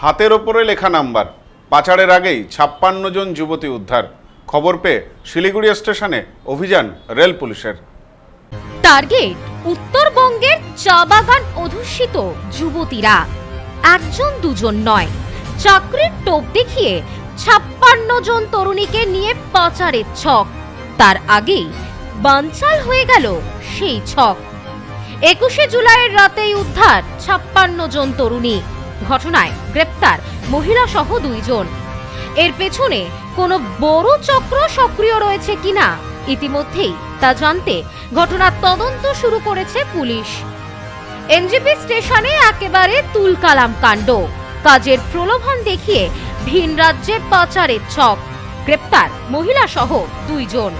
হাতের ওপরে লেখা নাম্বার। পাচারের আগেই ছাপ্পান্ন জন যুবতী উদ্ধার। খবর পেয়ে শিলিগুড়ি স্টেশনে অভিযান রেল পুলিশের। টার্গেট, উত্তরবঙ্গের চা বাগান অধুষিত যুবতীরা। একজন দুজন নয়, চাকরির টোপ দেখিয়ে ছাপ্পান্ন জন তরুণীকে নিয়ে পাচারের ছক। তার আগেই বানচাল হয়ে গেল সেই ছক। একুশে জুলাইয়ের রাতেই উদ্ধার ছাপ্পান্ন জন তরুণী। ঘটনায় গ্রেপ্তার মহিলা সহ দুইজন। এর পেছনে কোনো বড় চক্র সক্রিয় রয়েছে কিনা, ইতিমধ্যেই তা জানতে ঘটনার তদন্ত শুরু করেছে পুলিশ। এনজিপি স্টেশনে একেবারে তুলকালাম কাণ্ড। কাজের প্রলোভন দেখিয়ে ভিন রাজ্যে পাচারের ছক। গ্রেপ্তার মহিলা সহ দুইজন।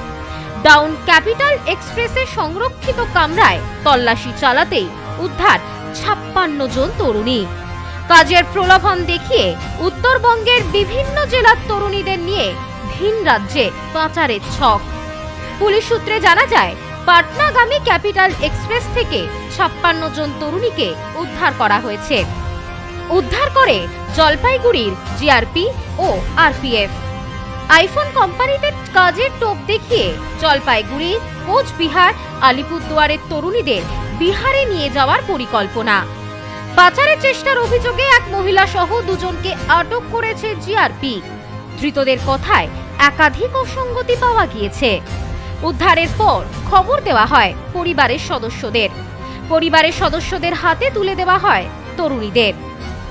ডাউন ক্যাপিটাল এক্সপ্রেসে সংরক্ষিত কামরায় তল্লাশি চালাতেই উদ্ধার ছাপ্পান্ন জন তরুণী। কাজের প্রলোভন দেখিয়ে উত্তরবঙ্গের বিভিন্ন জেলার তরুণীদের নিয়ে ভিন রাজ্যে পাচারের ছক। পুলিশ সূত্রে জানা যায়, পাটনাগামী ক্যাপিটাল এক্সপ্রেস থেকে ছাপ্পান্ন জন তরুণীকে উদ্ধার করা হয়েছে। উদ্ধার করে জলপাইগুড়ির জিআরপি ও আরপিএফ। আইফোন কোম্পানিতে কাজের টোপ দেখিয়ে জলপাইগুড়ি, কোচবিহার, আলিপুরদুয়ারের তরুণীদের বিহারে নিয়ে যাওয়ার পরিকল্পনা। পাচারের চেষ্টার অভিযোগে এক মহিলা সহ দুজনকে আটক করেছে জিআরপি। ধৃতদের কথায় একাধিক অসঙ্গতি পাওয়া গিয়েছে। উদ্ধারের পর খবর দেওয়া হয় পরিবারের সদস্যদের। পরিবারের সদস্যদের হাতে তুলে দেওয়া হয় তরুণীদের।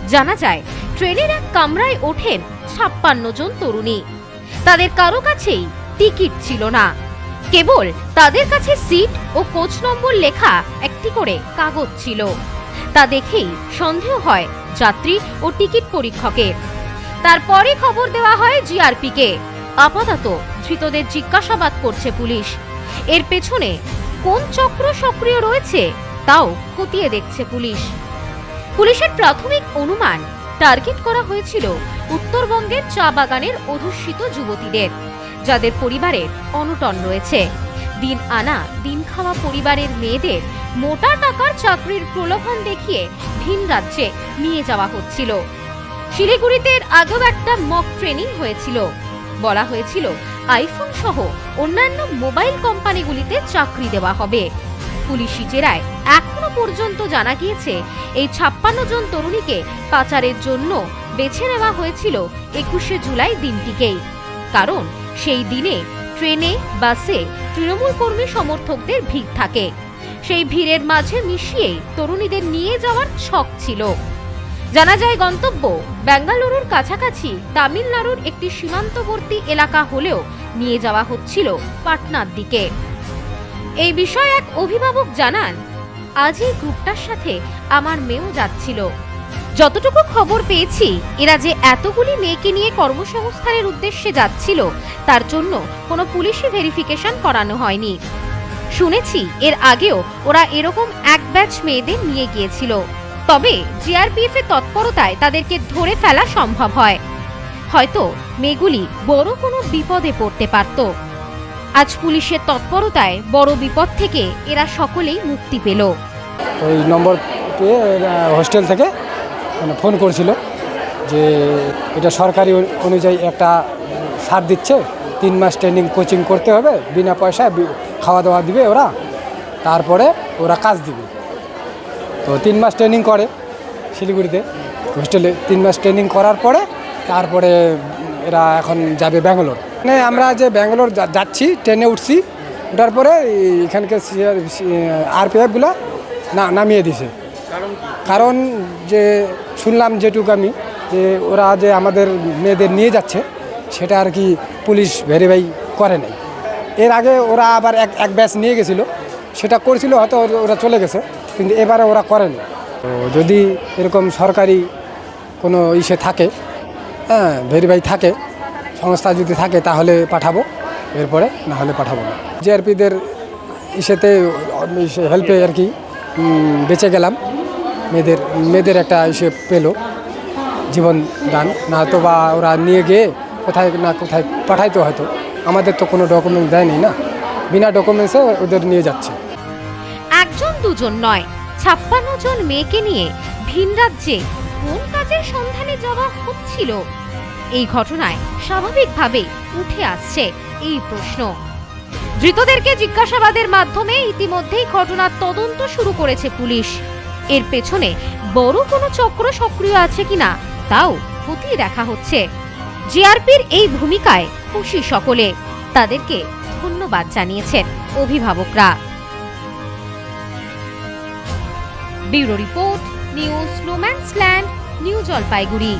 জানা যায়, ট্রেনের এক কামরায় ওঠেন ছাপ্পান্ন জন তরুণী। তাদের কারও কাছেই টিকিট ছিল না। কেবল তাদের কাছে সিট ও কোচ নম্বর লেখা একটি করে কাগজ ছিল। তা দেখেই সন্দেহ হয় যাত্রী ও টিকিট পরীক্ষকের। তারপরে খবর দেওয়া হয় জিআরপিকে। আপাতত ধৃতদের জিজ্ঞাসাবাদ করছে পুলিশ। এর পেছনে কোন চক্র সক্রিয় রয়েছে তাও খতিয়ে দেখছে পুলিশ। পুলিশের প্রাথমিক অনুমান টার্গেট করা হয়েছিল উত্তরবঙ্গের চা বাগানের অধ্যুষিত যুবতীদের, যাদের পরিবারের অনটন রয়েছে। দিন আনা দিন খাওয়া পরিবারের মেয়েদের মোটা টাকার চাকরির প্রলোভন দেখিয়ে ভিন রাজ্যে নিয়ে যাওয়া হচ্ছিল। শিলিগুড়িতে আগেও একটা মক ট্রেনিং হয়েছিল। বলা হয়েছিল আইফোন সহ অন্যান্য মোবাইল কোম্পানিগুলিতে চাকরি দেওয়া হবে। পুলিশি জেরায় এখনও পর্যন্ত জানা গিয়েছে, এই ছাপ্পান্ন জন তরুণীকে পাচারের জন্য বেছে নেওয়া হয়েছিল একুশে জুলাই দিনটিকেই। কারণ সেই দিনে ট্রেনে, বাসে তৃণমূল কর্মী সমর্থকদের ভিড় থাকে। সেই ভিড়ের মাঝে মিশিয়েই তরুণীদের নিয়ে যাওয়ার ছক ছিল। জানা যায় গন্তব্য বেঙ্গালুরুর কাছাকাছি তামিলনাড়ুর একটি সীমান্তবর্তী এলাকা হলেও নিয়ে যাওয়া হচ্ছিল পাটনার দিকে। এই বিষয়ে এক অভিভাবক জানান, আজই গ্রুপটার সাথে আমার মেয়েও যাচ্ছিল। যতটুকু খবর পেয়েছি, এরা যে এতগুলি মেয়েকে নিয়ে কর্মসংস্থানের উদ্দেশ্যে যাচ্ছিল, তার জন্য কোনো পুলিশি ভেরিফিকেশন করানো হয়নি। শুনেছি, এর আগেও ওরা এরকম এক ব্যাচ মেয়েদের নিয়ে গিয়েছিল। তবে জিআরপিএফ এর তৎপরতায় তাদেরকে ধরে ফেলা সম্ভব হয়। হয়তো মেয়েগুলি বড় কোনো বিপদে পড়তে পারত। আজ পুলিশের তৎপরতায় বড় বিপদ থেকে এরা সকলেই মুক্তি পেল। ওই নম্বর হোস্টেল থেকে মানে ফোন করেছিল যে এটা সরকারি অনুযায়ী একটা সার দিচ্ছে তিন মাস ট্রেনিং কোচিং করতে হবে বিনা পয়সায় খাওয়া দাওয়া দিবে ওরা তারপরে ওরা কাজ দিবে। তো তিন মাস ট্রেনিং করে শিলিগুড়িতে। হোস্টেলে তিন মাস ট্রেনিং করার পরে তারপরে এরা এখন যাবে ব্যাঙ্গালোর। মানে আমরা যে ব্যাঙ্গালোর যাচ্ছি ট্রেনে উঠছি ওঠার পরে এখানকার আরপিএফগুলো না নামিয়ে দিছে। কারণ যে শুনলাম যেটুকু আমি, যে ওরা যে আমাদের মেয়েদের নিয়ে যাচ্ছে, সেটা আর কি পুলিশ ভেরিফাই করে নাই। এর আগে ওরা আবার এক এক ব্যাচ নিয়ে গেছিল, সেটা করছিল, হয়তো ওরা- চলে গেছে, কিন্তু এবারে ওরা করেনি। তো যদি এরকম সরকারি কোনো ইসে থাকে হ্যাঁ ভেরিফাই থাকে, সংস্থা যদি থাকে, তাহলে পাঠাবো, এরপরে না হলে পাঠাবো না। জিআরপিদের ইসেতে হেল্পে আর কি বেঁচে গেলাম। মেয়েদের মেয়েদের একটা ইসে পেল জীবন দান। না তো বা ওরা নিয়ে গিয়ে কোথায় না কোথায় পাঠাইতো হয়তো। আমাদের তো কোনো ডকুমেন্ট দেয়নি না। বিনা ডকুমেন্টসে ওদের নিয়ে যাচ্ছে। একজন দুজন নয়, ছাপ্পান্ন জন মেয়েকে নিয়ে ভিন রাজ্যে কোন কাজের সন্ধানে যাওয়া হচ্ছিল? এই ঘটনায় স্বাভাবিকভাবে উঠে আসছে এই প্রশ্ন। ধৃতদেরকে জিজ্ঞাসাবাদের মাধ্যমে ইতিমধ্যেই ঘটনার তদন্ত শুরু করেছে পুলিশ। এর পেছনে বড় কোনো চক্র সক্রিয় আছে কিনা তাও খতিয়ে দেখা হচ্ছে। জিআরপির এই ভূমিকায় খুশি সকলে। তাদেরকে ধন্যবাদ জানিয়েছেন অভিভাবকরা। Bureau report, news no man's land New Jalpaiguri.